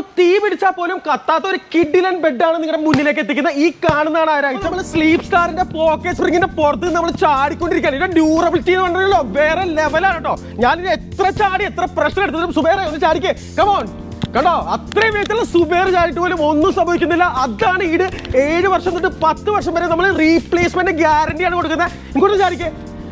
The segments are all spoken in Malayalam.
അപ്പൊ തീ പിടിച്ചാൽ പോലും കത്താത്ത ഒരു കിഡിലൻ ബെഡാണ് നിങ്ങളുടെ മുന്നിലേക്ക് എത്തിക്കുന്നത്. ഈ കാണുന്നതാണ് ആരാഴ്ച നമ്മൾ സ്ലീപ് സ്റ്റാറിന്റെ പോക്കറ്റ് സ്പ്രിങ്ങിന്റെ പുറത്ത് നമ്മൾ ചാടിക്കൊണ്ടിരിക്കുകയാണ്. ഇതിന്റെ ഡ്യൂറബിലിറ്റി എന്ന് പറഞ്ഞല്ലോ വേറെ ലെവലാണ് കേട്ടോ. ഞാൻ എത്ര ചാടി എത്ര പ്രഷർ എടുത്തിട്ടും സുബേറെ ഒന്ന് ചാടിക്കേ. കമോൺ കണ്ടോ? അത്രയും വേഗത്തിലുള്ള സുബേർ ചാടിട്ട് പോലും ഒന്നും സംഭവിക്കുന്നില്ല. അതാണ് ഈട് ഏഴ് വർഷം തൊട്ട് പത്ത് വർഷം വരെ നമ്മൾ റീപ്ലേസ്മെന്റ് ഗ്യാരണ്ടിയാണ് കൊടുക്കുന്നത്. ഇങ്ങോട്ട് ചാടിക്കേ.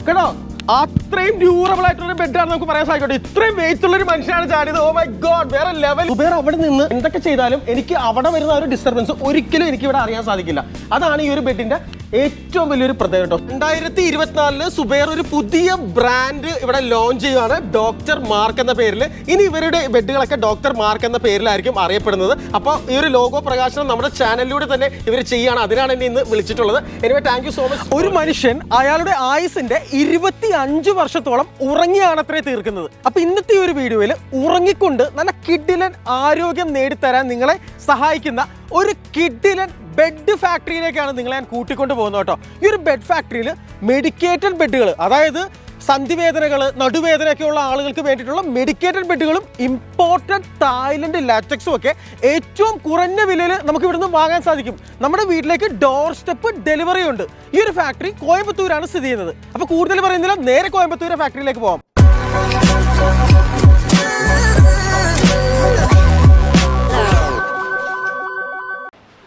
കേട്ടോ അത്രയും ഡ്യൂറബിൾ ആയിട്ടുള്ള ബെഡാണ് നമുക്ക് പറയാൻ സാധിക്കട്ടെ. ഇത്രയും വെയിറ്റ് ഉള്ള ഒരു മനുഷ്യനാണ് ചാടിയത് ഓ മൈ ഗോഡ് വേറെ ലെവൽ ഉപേർ അവിടെ നിന്ന് എന്തൊക്കെ ചെയ്താലും എനിക്ക് അവിടെ വരുന്ന ഒരു ഡിസ്റ്റർബൻസ് ഒരിക്കലും എനിക്ക് ഇവിടെ അറിയാൻ സാധിക്കില്ല. അതാണ് ഈ ഒരു ബെഡിന്റെ ഏറ്റവും വലിയൊരു പ്രത്യേകത കേട്ടോ. രണ്ടായിരത്തി ഇരുപത്തിനാലിൽ സുബേർ ഒരു പുതിയ ബ്രാൻഡ് ഇവിടെ ലോഞ്ച് ചെയ്യുകയാണ് ഡോക്ടർ മാർക്ക് എന്ന പേരിൽ ഇനി ഇവരുടെ ബെഡുകളൊക്കെ ഡോക്ടർ മാർക്ക് എന്ന പേരിലായിരിക്കും അറിയപ്പെടുന്നത്. അപ്പോൾ ഈ ഒരു ലോഗോ പ്രകാശനം നമ്മുടെ ചാനലിലൂടെ തന്നെ ഇവർ ചെയ്യുകയാണ് അതിനാണ് എന്നെ ഇന്ന് വിളിച്ചിട്ടുള്ളത്. Anyway thank you so much ഒരു മനുഷ്യൻ അയാളുടെ ആയുസിന്റെ ഇരുപത്തി അഞ്ച് വർഷത്തോളം ഉറങ്ങിയാണ് അത്രേ തീർക്കുന്നത്. അപ്പോൾ ഇന്നത്തെ ഈ ഒരു വീഡിയോയിൽ ഉറങ്ങിക്കൊണ്ട് നല്ല കിഡിലൻ ആരോഗ്യം നേടിത്തരാൻ നിങ്ങളെ സഹായിക്കുന്ന ഒരു കിഡിലൻ ബെഡ് ഫാക്ടറിയിലേക്കാണ് നിങ്ങളെ ഞാൻ കൂട്ടിക്കൊണ്ട് പോകുന്നത് കേട്ടോ. ഈ ഒരു ബെഡ് ഫാക്ടറിയിൽ മെഡിക്കേറ്റഡ് ബെഡുകൾ അതായത് സന്ധിവേദനകൾ നടുവേദനയൊക്കെ ഉള്ള ആളുകൾക്ക് വേണ്ടിയിട്ടുള്ള മെഡിക്കേറ്റഡ് ബെഡുകളും ഇമ്പോർട്ടഡ് തായ്ലൻഡ് ലാറ്റക്സും ഒക്കെ ഏറ്റവും കുറഞ്ഞ വിലയിൽ നമുക്ക് ഇവിടുന്ന് വാങ്ങാൻ സാധിക്കും. നമ്മുടെ വീട്ടിലേക്ക് ഡോർ സ്റ്റെപ്പ് ഡെലിവറി ഉണ്ട്. ഈ ഒരു ഫാക്ടറി കോയമ്പത്തൂരാണ് സ്ഥിതി ചെയ്യുന്നത്. അപ്പോൾ കൂടുതൽ പറയുന്നില്ല നേരെ കോയമ്പത്തൂരെ ഫാക്ടറിയിലേക്ക് പോകാം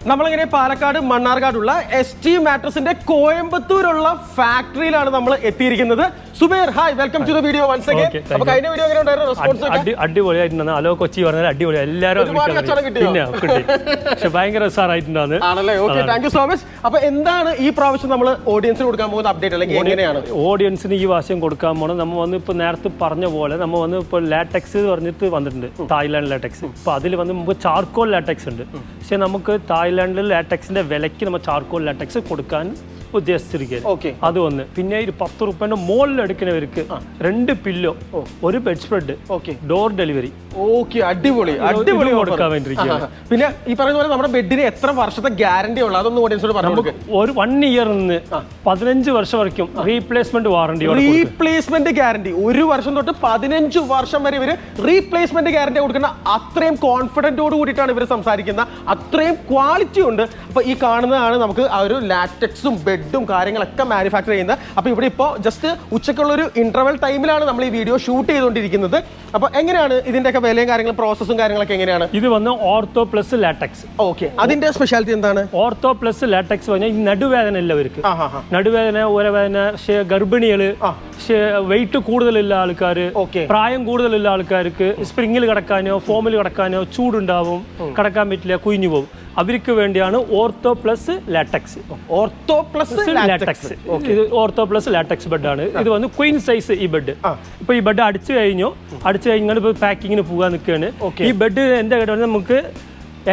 നമ്മളിങ്ങനെ പാലക്കാട് മണ്ണാർക്കാടുള്ള എസ് ടി മാട്രസിന്റെ കോയമ്പത്തൂരുള്ള ഫാക്ടറിയിലാണ് നമ്മൾ എത്തിയിരിക്കുന്നത്. Subair hi welcome to the video once again അപ്പോൾ കഴിഞ്ഞ വീഡിയോ എങ്ങനെ ഉണ്ടായിരുന്നു? റെസ്പോൺസ് ഒക്കെ? അടി അടിപൊളിയായിട്ടുണ്ടായിരുന്നു അലോ കൊച്ചി പറഞ്ഞാൽ അടിപൊളി എല്ലാവരും ഒരുപാട് കച്ചവടം തുടങ്ങി. പിന്നെ കിട്ടി പക്ഷെ ഭയങ്കര ഉസാറായിട്ടുണ്ടാന്ന് ആണല്ലേ? Okay thank you so much അപ്പൊ എന്താണ് ഈ പ്രാവശ്യം നമ്മൾ ഓഡിയൻസിന് കൊടുക്കാൻ പോകുന്ന അപ്ഡേറ്റ് അല്ലെങ്കിൽ എങ്ങനെയാണ്? ഓഡിയൻസിന് ഈ വാശം കൊടുക്കാൻ പോണം നമ്മൾ വന്ന് ഇപ്പൊ നേരത്തെ പറഞ്ഞ പോലെ നമ്മൾ വന്ന് ഇപ്പൊ ലാറ്റക്സ് എന്ന് പറഞ്ഞിട്ട് വന്നിട്ടുണ്ട്. തായ്ലാൻഡ് ലാറ്റക്സ് ഇപ്പൊ അതിൽ വന്ന് നമുക്ക് ചാർക്കോൾ ലാറ്റക്സ് ഉണ്ട്. പക്ഷെ നമുക്ക് തായ്ലാൻഡിൽ ലാറ്റക്സിന്റെ വിലയ്ക്ക് നമ്മൾ ചാർക്കോൾ ലാറ്റക്സ് കൊടുക്കാൻ ഉദ്ദേശിച്ചിരിക്കുകയാണ് ഓക്കെ അത് ഒന്ന്. പിന്നെ ഒരു പത്ത് റുപ്യന്റെ മുകളിൽ എടുക്കുന്നവർക്ക് രണ്ട് പില്ലോ ഒരു bed spread okay door delivery okay അടിപൊളി അടിപൊളി. കൊടുക്കാൻ വേണ്ടിയിരിക്കുകയാണ്. പിന്നെ ഈ പറയുന്ന പോലെ നമ്മുടെ ബെഡിന് എത്ര വർഷത്തെ ഗ്യാരണ്ടി ഉള്ള? അതൊന്ന് ഓഡിയൻസോട് പറഞ്ഞു ഒരു വൺ ഇയർ നിന്ന് പതിനഞ്ച് വർഷം വരയ്ക്കും റീപ്ലേസ്മെന്റ് വാറണ്ടി റീപ്ലേസ്മെന്റ് ഗ്യാരണ്ടി ഒരു വർഷം തൊട്ട് പതിനഞ്ച് വർഷം വരെ ഇവർ റീപ്ലേസ്മെന്റ് ഗ്യാരണ്ടി കൊടുക്കുന്ന അത്രയും കോൺഫിഡന്റോട് കൂടിയിട്ടാണ് ഇവർ സംസാരിക്കുന്നത്. അത്രയും ക്വാളിറ്റി ഉണ്ട്. അപ്പൊ ഈ കാണുന്നതാണ് നമുക്ക് ആ ഒരു ലാറ്റക്സും ബെഡും കാര്യങ്ങളൊക്കെ മാനുഫാക്ചർ ചെയ്യുന്നത്. അപ്പോൾ ഇവിടെ ഇപ്പോൾ ജസ്റ്റ് ഉച്ചക്കുള്ള ഒരു ഇന്റർവൽ ടൈമിലാണ് നമ്മൾ ഈ വീഡിയോ ഷൂട്ട് ചെയ്തുകൊണ്ടിരിക്കുന്നത്. അപ്പോൾ എങ്ങനെയാണ് ഇതിന്റെയൊക്കെ വിലയും കാര്യങ്ങളും പ്രോസസ്സും കാര്യങ്ങളൊക്കെ എങ്ങനെയാണ്? ഇത് വന്ന് ഓർത്തോ പ്ലസ് ലാറ്റക്സ് ഓക്കെ അതിന്റെ സ്പെഷ്യാലിറ്റി എന്താണ്? ഓർത്തോ പ്ലസ് ലാറ്റക്സ് പറഞ്ഞാൽ ഈ നടുവേദന എല്ലാവർക്ക് ഹാ നടുവേദന ഊരവേദന ഗർഭിണികൾ വെയിറ്റ് കൂടുതലുള്ള ആൾക്കാർ പ്രായം കൂടുതലുള്ള ആൾക്കാർക്ക് സ്പ്രിങ്ങിൽ കിടക്കാനോ ഫോമിൽ കിടക്കാനോ ചൂടുണ്ടാവും കിടക്കാൻ പറ്റില്ല കുഞ്ഞു പോകും. അവർക്ക് വേണ്ടിയാണ് ortho plus latex ortho plus latex ഇത് ഓർത്തോ പ്ലസ് ലാറ്റക്സ് ബെഡാണ് ഇത് വന്ന് ക്വീൻ സൈസ് ഈ ബെഡ്. ഇപ്പൊ ഈ ബെഡ് അടിച്ചു കഴിഞ്ഞു. അടിച്ചു കഴിഞ്ഞാൽ ഇപ്പൊ പാക്കിങ്ങിന് പോകാൻ നിൽക്കുകയാണ് ഈ ബെഡ് എന്താ കേട്ടോ? നമുക്ക്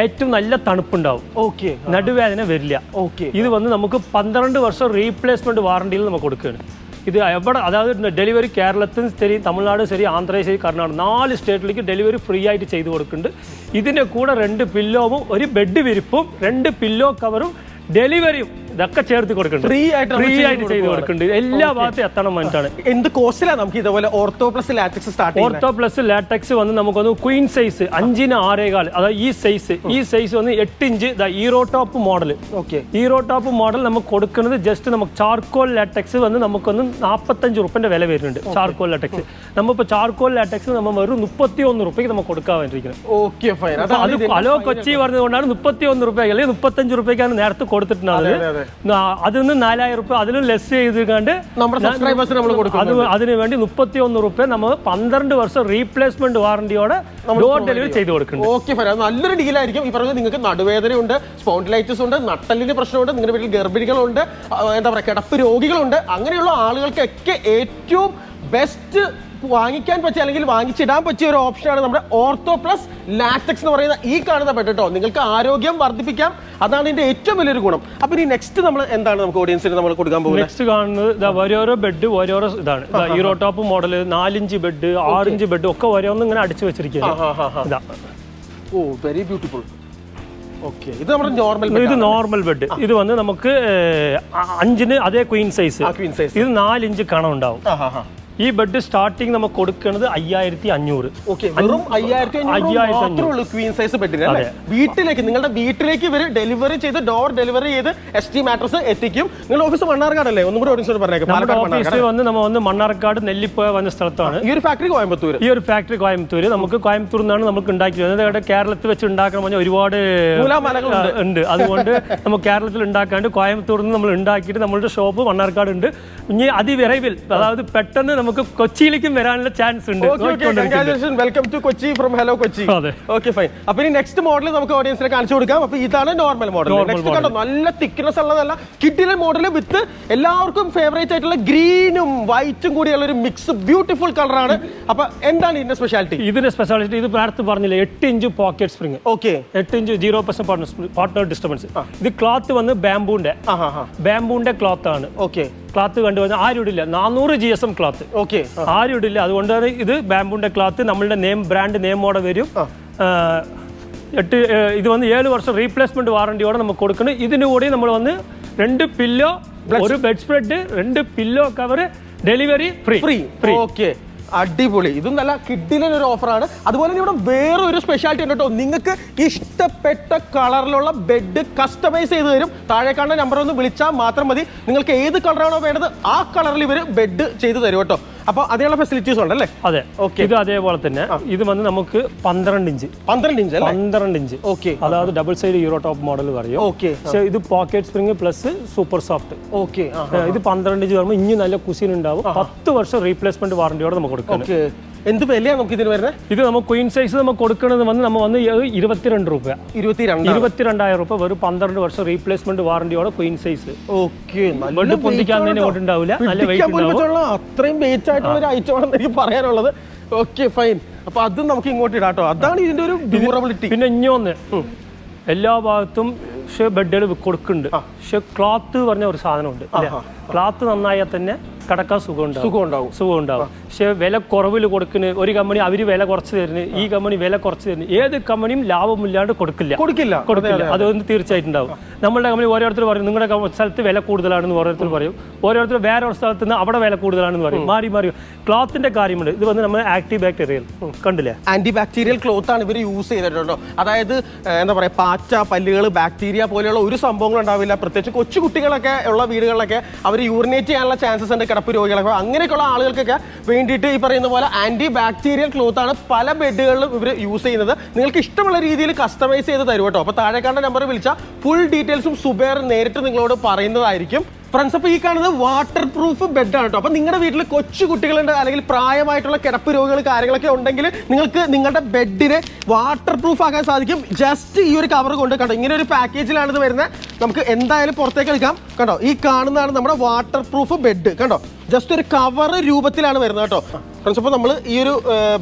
ഏറ്റവും നല്ല തണുപ്പുണ്ടാവും. ഓക്കെ നടുവേദന വരില്ല. ഓക്കെ ഇത് വന്ന് നമുക്ക് പന്ത്രണ്ട് വർഷം റീപ്ലേസ്മെന്റ് വാറണ്ടിയിൽ നമുക്ക് കൊടുക്കുകയാണ് ഇത് എവിടെ അതായത് ഡെലിവറി കേരളത്തിൽ ശരി തമിഴ്നാട് ശരി ആന്ധ്രയും ശരി കർണാടക നാല് സ്റ്റേറ്റിലേക്ക് ഡെലിവറി ഫ്രീ ആയിട്ട് ചെയ്തു കൊടുക്കുന്നുണ്ട്. ഇതിന്റെ കൂടെ രണ്ട് പില്ലോവും ഒരു ബെഡ് വിരിപ്പും രണ്ട് പില്ലോ കവറും ഡെലിവറിയും ഇതൊക്കെ ചേർത്ത് കൊടുക്കുന്നുണ്ട് ഫ്രീ ആയിട്ട് ഫ്രീ ആയിട്ട് ചെയ്ത് കൊടുക്കുന്നുണ്ട് എല്ലാ ഭാഗത്തും എത്തണം വേണ്ടിയിട്ടാണ് എന്ത് കോസ്റ്റിലാണ് നമുക്ക് ഇതുപോലെ ortho plus latex start ortho plus latex വന്ന് നമുക്കൊന്ന് ക്വീൻ സൈസ് അഞ്ചിന് ആറേകാൽ അതായത് ഈ സൈസ് ഈ സൈസ് വന്ന് എട്ട് inch euro top model okay hero top model നമുക്ക് കൊടുക്കുന്നത് ജസ്റ്റ് നമുക്ക് ചാർക്കോൾ ലാറ്റക്സ് വന്ന് നമുക്കൊന്ന് നാൽപ്പത്തഞ്ച് റുപ്യന്റെ വില വരുന്നുണ്ട്. ചാർക്കോൾ ലാറ്റക്സ് നമ്മളിപ്പോൾ ചാർക്കോൾ ലാറ്റക്സ് നമ്മൾ വെറും മുപ്പത്തി ഒന്ന് റുപ്യക്ക് നമുക്ക് കൊടുക്കാൻ വേണ്ടിയിരിക്കുന്നത് ഓക്കെ ഫൈൻ അത് ഹലോ കൊച്ചി പറഞ്ഞതുകൊണ്ടാണ് മുപ്പത്തി ഒന്ന് റുപ്യ അല്ലെങ്കിൽ മുപ്പത്തഞ്ച് റുപ്യക്കാണ് നേരത്തെ കൊടുത്തിട്ടുണ്ടാവുന്നത്. അതിൽ നിന്ന് നാലായിരം റുപ്യ അതിലും ലെസ് ചെയ്തുകൊണ്ട് നമ്മുടെ സബ്സ്ക്രൈബേഴ്സിന് നമ്മൾ കൊടുക്കും അത് അതിന് വേണ്ടി മുപ്പത്തി ഒന്ന് റുപ്യ നമ്മൾ പന്ത്രണ്ട് വർഷം റീപ്ലേസ്മെന്റ് വാറണ്ടിയോടെ ഡോർ ഡെലിവറി ചെയ്ത് കൊടുക്കുന്നുണ്ട്. ഓക്കെ അത് നല്ലൊരു ഡീലായിരിക്കും ഈ പറഞ്ഞത് നിങ്ങൾക്ക് നടുവേദനയുണ്ട് സ്പോണ്ടിലൈറ്റിസ് ഉണ്ട് നട്ടലിന് പ്രശ്നമുണ്ട് നിങ്ങളുടെ വീട്ടിൽ ഗർഭിണികളുണ്ട് എന്താ പറയുക കിടപ്പ് രോഗികളുണ്ട്. അങ്ങനെയുള്ള ആളുകൾക്കൊക്കെ ഏറ്റവും ബെസ്റ്റ് വാങ്ങിക്കാൻ പറ്റിയ അല്ലെങ്കിൽ വാങ്ങിച്ചിടാൻ പറ്റിയ ഒരു ഓപ്ഷനാണ് നമ്മുടെ ഓർത്തോ പ്ലസ് ലാറ്റക്സ് എന്ന് പറയുന്ന ഈ കാണുന്ന ബെഡ് കേട്ടോ നിങ്ങൾക്ക് ആരോഗ്യം വർദ്ധിപ്പിക്കാം. അതാണ് ഇതിന്റെ ഏറ്റവും വലിയൊരു ഗുണം. അപ്പൊ ഇനി നെക്സ്റ്റ് നമ്മൾ എന്താണ് നമുക്ക് ഓഡിയൻസിന് നമ്മൾ കൊടുക്കാൻ പോകുന്നത്? നെക്സ്റ്റ് കാണുന്നത് ഓരോരോ ബെഡ് ഓരോരോ ഇതാണ്. ഇതാ ഹീറോ ടോപ്പ് മോഡൽ നാലിഞ്ച് ബെഡ് ആറിഞ്ച് ബെഡ് ഒക്കെ ഓരോന്നും ഇങ്ങനെ അടിച്ചു. ഇതാ. ഓ വെരി ബ്യൂട്ടിഫുൾ ഇത് നമ്മുടെ നോർമൽ ഇത് നോർമൽ ബെഡ് ഇത് വന്ന് നമുക്ക് അഞ്ചിന് അതേ ക്വീൻ സൈസ് ക്വീൻ സൈസ് ഇത് നാലിഞ്ച് കണം ഉണ്ടാവും ഈ ബെഡ് സ്റ്റാർട്ടിങ് നമുക്ക് കൊടുക്കുന്നത് അയ്യായിരത്തി അഞ്ഞൂറ്. ഓക്കെ വെറും അയ്യായിരത്തി അഞ്ഞൂറ് അയ്യായിരത്തി ക്വീൻ സൈസ് ബെഡിന് വീട്ടിലേക്ക് നിങ്ങളുടെ വീട്ടിലേക്ക് ഇവർ ഡെലിവറി ചെയ്ത് ഡോർ ഡെലിവറി ചെയ്ത് എസ് ടി മാട്രസ് എത്തിക്കും. നിങ്ങളുടെ ഓഫീസ് മണ്ണാർക്കാട് അല്ലേ? ഒന്നും കൂടി ഓഫീസ് പറഞ്ഞേക്കാം. ഓഫീസ് വന്ന് നമ്മൾ വന്ന് മണ്ണാർക്കാട് നെല്ലിപ്പോയ വന്ന സ്ഥലത്താണ്. ഈ ഒരു ഫാക്ടറി കോയമ്പത്തൂർ ഈ ഒരു ഫാക്ടറി കോയമ്പത്തൂർ നമുക്ക് കോയമ്പത്തൂർ നിന്നാണ് നമുക്ക് ഉണ്ടാക്കി ഇവിടെ കേരളത്തിൽ വെച്ച് ഉണ്ടാക്കണം പറഞ്ഞാൽ ഒരുപാട്. ഉണ്ട്. അതുകൊണ്ട് നമുക്ക് കേരളത്തിൽ ഉണ്ടാക്കാണ്ട് കോയമ്പത്തൂർ നിന്ന് നമ്മൾ ഉണ്ടാക്കിയിട്ട് നമ്മളുടെ ഷോപ്പ് മണ്ണാർക്കാട് ഉണ്ട് ഇനി അതിവിറവിൽ അതായത് പെട്ടെന്ന് നമുക്ക് കൊച്ചിയിലേക്കും വരാനുള്ള ചാൻസ് ഉണ്ട്. Welcome to Kochi from hello Kochi. Okay fine അപ്പൊ ഇനി നെക്സ്റ്റ് മോഡൽ നമുക്ക് ഓഡിയൻസിനെ കാണിച്ചു കൊടുക്കാം. അപ്പൊ ഇതാണ് നോർമൽ മോഡൽ നെക്സ്റ്റ് കണ്ടോ? നല്ല തിക്നെസ് ഉള്ളതല്ല. കിഡിലെ മോഡൽ വിത്ത് എല്ലാവർക്കും ഫേവറേറ്റ് ആയിട്ടുള്ള ഗ്രീനും വൈറ്റും കൂടിയുള്ള ഒരു മിക്സ് ബ്യൂട്ടിഫുൾ കളറാണ് അപ്പൊ എന്താണ് ഇതിന്റെ സ്പെഷ്യാലിറ്റി ഇതിന്റെ സ്പെഷ്യാലിറ്റി ഇത് നേരത്തെ പറഞ്ഞില്ല എട്ട് ഇഞ്ച് പോക്കറ്റ് സ്പ്രിങ് ഓക്കെ. എട്ട് inch zero percent partner disturbance ഇത് ക്ലോത്ത് വന്ന് ബാംബൂന്റെ ബാംബൂന്റെ ക്ലോത്ത് ആണ്. ഓക്കെ. ക്ലോത്ത് കണ്ടുവന്നാൽ ആരും ഇടില്ല. നാനൂറ് G S M cloth okay ആരും ഇടില്ല. അതുകൊണ്ടാണ് ഇത് ബാംബൂന്റെ ക്ലാത്ത് നമ്മളുടെ നെയിം ബ്രാൻഡ് നെയിമോടെ വരും. എട്ട് ഇത് വന്ന് ഏഴ് വർഷം റീപ്ലേസ്മെന്റ് വാറണ്ടിയോടെ നമുക്ക് കൊടുക്കണം. ഇതിന് കൂടി നമ്മൾ വന്ന് രണ്ട് പില്ലോ ഒരു ബെഡ് സ്പ്രെഡ് രണ്ട് pillow cover delivery free free free okay അടിപൊളി. ഇതും നല്ല കിഡിലൻ ഒരു ഓഫറാണ് അതുപോലെ ഇവിടെ വേറെ ഒരു സ്പെഷ്യാലിറ്റി ഉണ്ട് കേട്ടോ. നിങ്ങൾക്ക് ഇഷ്ടപ്പെട്ട കളറിലുള്ള ബെഡ് കസ്റ്റമൈസ് ചെയ്ത് തരും. താഴെ കാണുന്ന നമ്പർ ഒന്ന് വിളിച്ചാൽ മാത്രം മതി. നിങ്ങൾക്ക് ഏത് കളറാണോ വേണ്ടത് ആ കളറിൽ ഇവർ ബെഡ് ചെയ്ത് തരും കേട്ടോ. അപ്പോൾ അതിനുള്ള ഫെസിലിറ്റീസ് ഉണ്ട് അല്ലേ അതെ. ഓക്കെ ഇത് അതേപോലെ തന്നെ. ഇത് വന്ന് നമുക്ക് പന്ത്രണ്ട് ഇഞ്ച്. പന്ത്രണ്ട് ഇഞ്ച് പന്ത്രണ്ട് ഇഞ്ച്. ഓക്കെ അതായത് double side euro top model പറയും. ഓക്കെ പക്ഷേ ഇത് pocket spring plus super soft okay ഇത് പന്ത്രണ്ട് ഇഞ്ച് വരുമ്പോൾ ഇനി നല്ല കുസിൻ ഉണ്ടാവും പത്ത് വർഷം റീപ്ലേസ്മെന്റ് വാറണ്ടിയോടെ നമുക്ക് കൊടുക്കാം ഓക്കെ എന്ത് വിലയാണ് നമുക്ക് ഇതിന് വരുന്നത്? ഇത് നമുക്ക് ക്വീൻ സൈസ് നമുക്ക് കൊടുക്കുന്നത് വന്ന് നമ്മൾ വന്ന് ഇരുപത്തിരണ്ട് രൂപ ഇരുപത്തി രണ്ട് ഇരുപത്തിരണ്ടായിരം രൂപ വെറും പന്ത്രണ്ട് വർഷം റീപ്ലേസ്മെന്റ് വാറണ്ടിയോടെ ക്വീൻ സൈസ് ഓക്കെ തന്നെ ഉണ്ടാവില്ല നല്ല വെയിറ്റ് അത്രയും വെയിറ്റ് ആയിട്ടുള്ള ഒരു ഐറ്റം ആണെന്ന് എനിക്ക് പറയാനുള്ളത്. ഓക്കെ ഫൈൻ അപ്പൊ അതും നമുക്ക് ഇങ്ങോട്ട് ഇടാട്ടോ അതാണ് ഇതിന്റെ ഒരു ഡ്യൂറബിലിറ്റി പിന്നെ ഇഞ്ഞൊന്ന്. എല്ലാ ഭാഗത്തും പക്ഷെ ബെഡുകൾ കൊടുക്കുന്നുണ്ട്. പക്ഷെ ക്ലോത്ത് പറഞ്ഞ ഒരു സാധനമുണ്ട് ക്ലോത്ത് നന്നായാൽ തന്നെ കിടക്കാൻ സുഖം ഉണ്ടാവും സുഖം ഉണ്ടാവും സുഖം ഉണ്ടാവും പക്ഷെ വില കുറവിൽ കൊടുക്കുന്ന ഒരു കമ്പനി അവർ വില കുറച്ച് തരുന്നു ഈ കമ്പനി വില കുറച്ച് തരുന്നു ഏത് കമ്പനിയും ലാഭമില്ലാണ്ട് കൊടുക്കില്ല. കൊടുക്കില്ല. കൊടുക്കില്ല. അതൊന്നും തീർച്ചയായിട്ടും ഉണ്ടാവും നമ്മളുടെ കമ്പനി ഓരോരുത്തർ പറയും നിങ്ങളുടെ സ്ഥലത്ത് വില കൂടുതലാണെന്ന് ഓരോരുത്തർ പറയും. ഓരോരുത്തർ വേറെ ഒരു സ്ഥലത്ത് നിന്ന് അവിടെ വില കൂടുതലാണെന്ന് പറയും. മാറി മാറി. ക്ലോത്തിന്റെ കാര്യമുണ്ട്. ഇത് വന്ന് നമ്മൾ ആക്റ്റീവ് ബാക്ടീരിയൽ കണ്ടില്ലേ? ആന്റി ബാക്ടീരിയൽ ക്ലോത്ത് ആണ് ഇവർ യൂസ് ചെയ്തിട്ടുണ്ടോ? അതായത് എന്താ പറയാ പാറ്റ പല്ലുകൾ ബാക്ടീരിയ പോലെയുള്ള ഒരു സംഭവങ്ങൾ ഉണ്ടാവില്ല പ്രത്യേകിച്ച് കൊച്ചു കുട്ടികളൊക്കെ ഉള്ള വീടുകളിലൊക്കെ അവർ യൂറിനേറ്റ് ചെയ്യാനുള്ള ചാൻസസ് ഉണ്ട്. കിടപ്പ് രോഗികളൊക്കെ അങ്ങനെയൊക്കെയുള്ള ആളുകൾക്കൊക്കെ വേണ്ടിയിട്ട് ഈ പറയുന്ന പോലെ ആന്റി ബാക്ടീരിയൽ ക്ലോത്ത് ആണ് പല ബെഡുകളിലും ഇവർ യൂസ് ചെയ്യുന്നത്. നിങ്ങൾക്ക് ഇഷ്ടമുള്ള രീതിയിൽ കസ്റ്റമൈസ് ചെയ്ത് തരും കേട്ടോ. അപ്പോൾ താഴെക്കാണ്ട നമ്പർ വിളിച്ചാൽ ഫുൾ ഡീറ്റെയിൽസും സുബേർ നേരിട്ട് നിങ്ങളോട് പറയുന്നതായിരിക്കും. ഫ്രണ്ട്സ് അപ്പോൾ ഈ കാണുന്നത് വാട്ടർ പ്രൂഫ് ബെഡാണ് കേട്ടോ അപ്പോൾ നിങ്ങളുടെ വീട്ടിൽ കൊച്ചു കുട്ടികളുണ്ട് അല്ലെങ്കിൽ പ്രായമായിട്ടുള്ള കിടപ്പ് രോഗികൾ കാര്യങ്ങളൊക്കെ ഉണ്ടെങ്കിൽ നിങ്ങൾക്ക് നിങ്ങളുടെ ബെഡിനെ വാട്ടർ പ്രൂഫ് ആക്കാൻ സാധിക്കും. ജസ്റ്റ് ഈ ഒരു കവർ കൊണ്ട് കണ്ടോ ഇങ്ങനെ ഒരു പാക്കേജിലാണ് ഇത് വരുന്നത്. നമുക്ക് എന്തായാലും പുറത്തേക്ക് എടുക്കാം. കണ്ടോ ഈ കാണുന്നതാണ് നമ്മുടെ വാട്ടർ പ്രൂഫ് ബെഡ് കണ്ടോ ജസ്റ്റ് ഒരു കവർ രൂപത്തിലാണ് വരുന്നത് കേട്ടോ ഫ്രണ്ട്സ് അപ്പോൾ നമ്മൾ ഈ ഒരു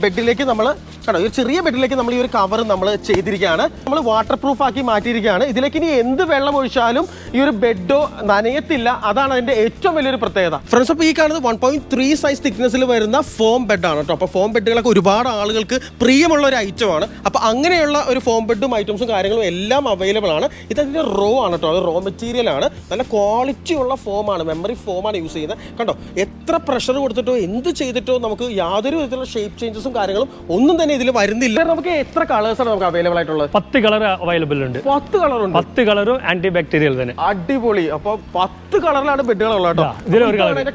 ബെഡിലേക്ക് നമ്മൾ കണ്ടോ ഒരു ചെറിയ ബെഡിലേക്ക് നമ്മൾ ഈ ഒരു കവർ നമ്മൾ ചെയ്തിരിക്കുകയാണ്. നമ്മൾ വാട്ടർ പ്രൂഫ് ആക്കി മാറ്റിയിരിക്കുകയാണ്. ഇതിലേക്ക് ഇനി എന്ത് വെള്ളം ഒഴിച്ചാലും ഈ ഒരു ബെഡോ നനയത്തില്ല. അതാണ് അതിന്റെ ഏറ്റവും വലിയൊരു പ്രത്യേകത. ഫ്രണ്ട്സ് അപ്പോൾ ഈ കാണുന്നത് വൺ പോയിന്റ് ത്രീ സൈസ് തിക്നെസ്സിൽ വരുന്ന ഫോം ബെഡാണ് കേട്ടോ. അപ്പോൾ ഫോം ബെഡുകളൊക്കെ ഒരുപാട് ആളുകൾക്ക് പ്രിയമുള്ള ഒരു ഐറ്റമാണ് അപ്പോൾ അങ്ങനെയുള്ള ഒരു ഫോം ബെഡും ഐറ്റംസും കാര്യങ്ങളും എല്ലാം അവൈലബിൾ ആണ്. ഇതതിന്റെ റോ ആണ് കേട്ടോ. അത് റോ മെറ്റീരിയൽ ആണ്. നല്ല ക്വാളിറ്റി ഉള്ള ഫോമാണ് മെമ്മറി ഫോമാണ് യൂസ് ചെയ്യുന്നത്. കണ്ടോ എത്ര പ്രഷർ കൊടുത്തിട്ടോ എന്ത് ചെയ്തിട്ടോ നമുക്ക് യാതൊരു വിധത്തിലുള്ള ഷേപ്പ് ചേഞ്ചസും കാര്യങ്ങളും ഒന്നും തന്നെ ഇതിൽ വരുന്നില്ല. നമുക്ക് എത്ര കളേഴ്സ് ആണ് നമുക്ക് അവൈലബിൾ ആയിട്ടുള്ളത്? പത്ത് കളർ അവൈലബിൾ ഉണ്ട്. പത്ത് കളർ ഉണ്ട്. പത്ത് കളറും ആന്റി ബാക്ടീരിയൽ തന്നെ. അടിപൊളി. അപ്പൊ പത്ത് കളറിലാണ് ബെഡുകൾ ഉള്ളത്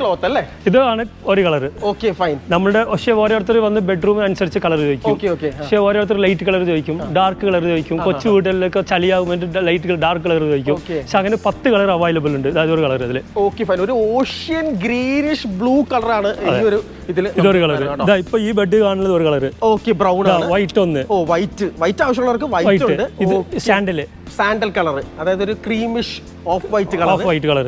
ക്ലോത്ത് അല്ലേ? ഇതാണ് ഒരു കളർ ഓക്കെ ഫൈൻ നമ്മുടെ പക്ഷേ ഓരോരുത്തർ വന്ന് ബെഡ്റൂം അനുസരിച്ച് കളർ ചോദിക്കും. പക്ഷെ ഓരോരുത്തർ ലൈറ്റ് കളർ ചോദിക്കും ഡാർക്ക് കളർ ചോദിക്കും കൊച്ചു വീടുകളിലൊക്കെ ചളിയാകുമ്പോൾ ലൈറ്റ് ഡാർക്ക് കളർ ചോദിക്കും. പക്ഷെ അങ്ങനെ പത്ത് കളർ അവൈലബിൾ ഉണ്ട്. അതായത് ഒരു കളർ ഇതിൽ ഓക്കെ ഫൈൻ ഒരു ഓഷ്യൻ ഗ്രീനിഷ് ബ്ലൂ കളറാണ് ഈ ഒരു ഇതിൽ ഇതൊരു കളർ ഇതാ ഇപ്പൊ ഈ ബെഡ് കാണുന്നത് ഒരു കളർ ഓക്കെ ബ്രൗൺ ആണ്. വൈറ്റ് ഒന്ന്. ഓ വൈറ്റ് വൈറ്റ് ആവശ്യമുള്ളവർക്ക് വൈറ്റ് ഉണ്ട്. ഇത് സാൻഡൽ സാൻഡൽ കളർ അതായത് ഒരു creamish off white colour off white colour